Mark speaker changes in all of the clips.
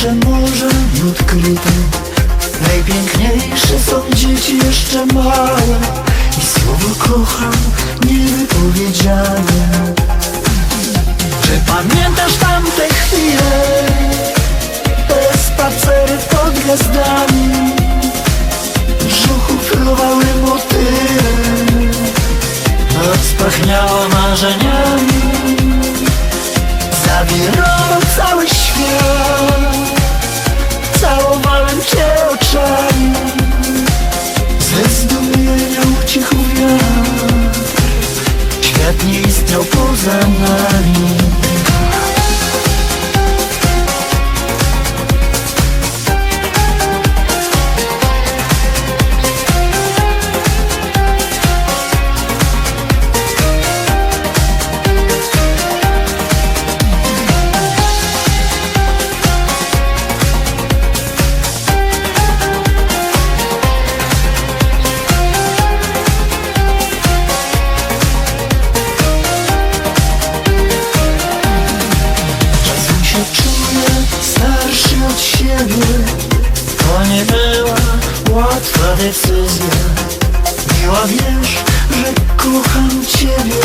Speaker 1: Najpiękniejsze morze nieodkryte Najpiękniejsze są dzieci jeszcze małe I słowo kocham niewypowiedziane. Czy pamiętasz tamte chwile? Te spacery pod gwiazdami Brzuchu fruwały motyle. A spachniała marzeniami no pulsa mais decyzja. Miła wiesz, że kocham ciebie.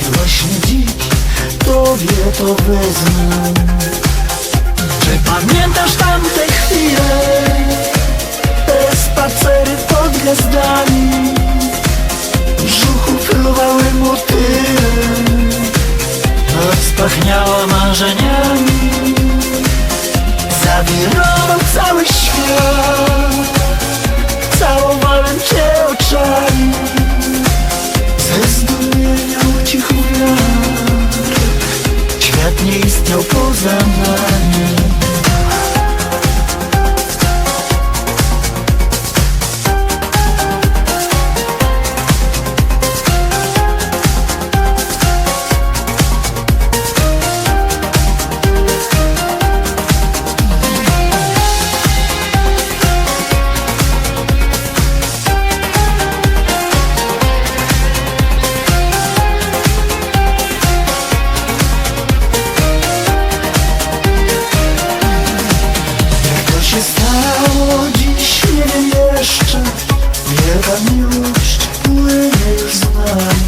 Speaker 1: I właśnie dziś tobie to wezmę. Czy pamiętasz tamte chwile? Te spacery pod gwiazdami. Brzuchu fruwały motyle. Noc pachniała marzeniami. Zawirował cały świat Катнись, тепло за нами. Wielka miłość płynie już z nami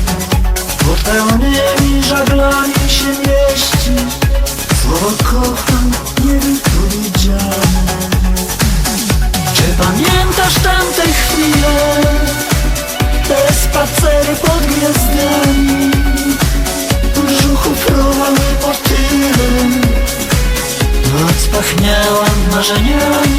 Speaker 1: Pod pełnymi żaglami się mieści. Słowo kocham niewypowiedziane Czy pamiętasz tamte chwile? Te spacery pod gwiazdami. Brzuchu fruwały motyle Noc pachniała marzeniami